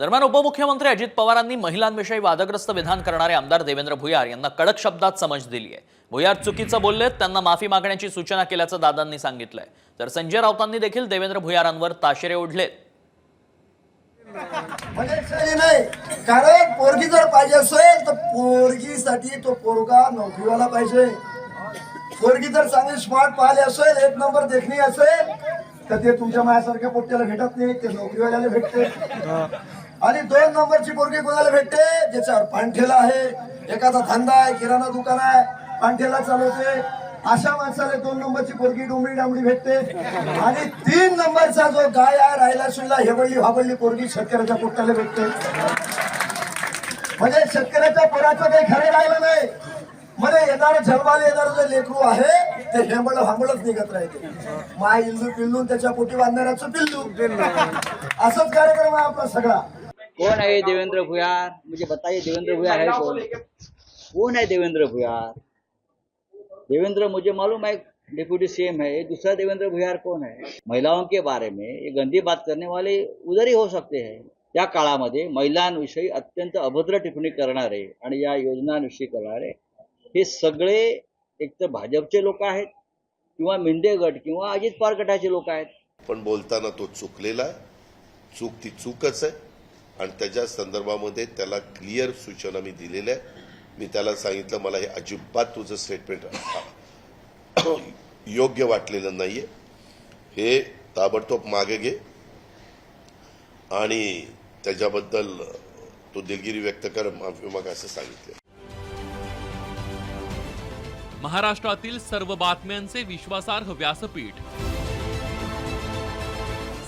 दरम्यान उपमुख्यमंत्री अजित पवारांनी महिलांविषयी वादग्रस्त विधान करणारे आमदार देवेंद्र भुयार यांना कडक शब्दात समज दिली आहे भुयार चुकीचं बोललेत त्यांना माफी मागण्याची सूचना केल्याचं दादांनी सांगितलंय. तर संजय राऊतांनी देखील देवेंद्र भुयारांवर ताशेरे ओढलेत. नाही कारण पोरगी जर पाहिजे असेल तर पोरगीसाठी तो पोरगा नोकरीवाला पाहिजे. पोरगी जर चांगली स्मार्ट पाहिली असेल एक नंबर देखणी असेल तर ते तुमच्या माझ्यासारख्या पोट्याला भेटत नाही ते नोकरीवाल्याला भेटते. आणि दोन नंबरची पोरगी कोणाला भेटते? ज्याच्यावर पानठेला आहे. एखादा धंदा आहे किराणा दुकान आहे पानठेला चालवते. अशा माणसाला दोन नंबरची पोरगी डोंबडी डांबडी भेटते. आणि तीन नंबरचा जो गाय आहे राहिला सुईला हेवडली हाबळली पोरगी शेतकऱ्याच्या पोटाला भेटते. म्हणजे शेतकऱ्याच्या पोराचं काही खरं राहिलं नाही. मध्ये येणार जन्माला येणार जे लेकरू आहे ते हेंबळ हांबळच निघत राहते. माय इल्लू पिल्लू त्याच्या पोटी बांधणाऱ्याचं पिल्लू. असंच कार्यक्रम आहे आपला सगळा. कौन है ये देवेंद्र भुयार? म्हणजे मुझे बताइए देवेंद्र भुयार है कौन कौन है देवेंद्र भुयार? देवेंद्र मुझे मालूम है डिप्यूटी सीएम है ये दूसरा देवेंद्र भुयार कौन है महिलाओं के बारे में ये गंदी बात करने वाले उधर ही हो सकते हैं. त्या काळामध्ये महिलांविषयी अत्यंत अभद्र टिप्पणी करणारे आणि या योजनांविषयी करणारे हे सगळे एक तर भाजपचे लोक आहेत किंवा मिंदे गट किंवा अजित पवार गटाचे लोक आहेत. पण बोलताना तो चुकलेला आहे. चूक ती चूकच आहे. आणि त्याच्या संदर्भामध्ये त्याला क्लिअर सूचना मी दिलेल्या आहे मी त्याला सांगितलं मला हे अजिबात तुझं स्टेटमेंट योग्य वाटलेलं नाहीये. हे ताबडतोब मागे घे. आणि त्याच्याबद्दल तो दिलगिरी व्यक्त कर माफी मग असं सांगितलं. महाराष्ट्रातील सर्व बातम्यांचे विश्वासार्ह व्यासपीठ.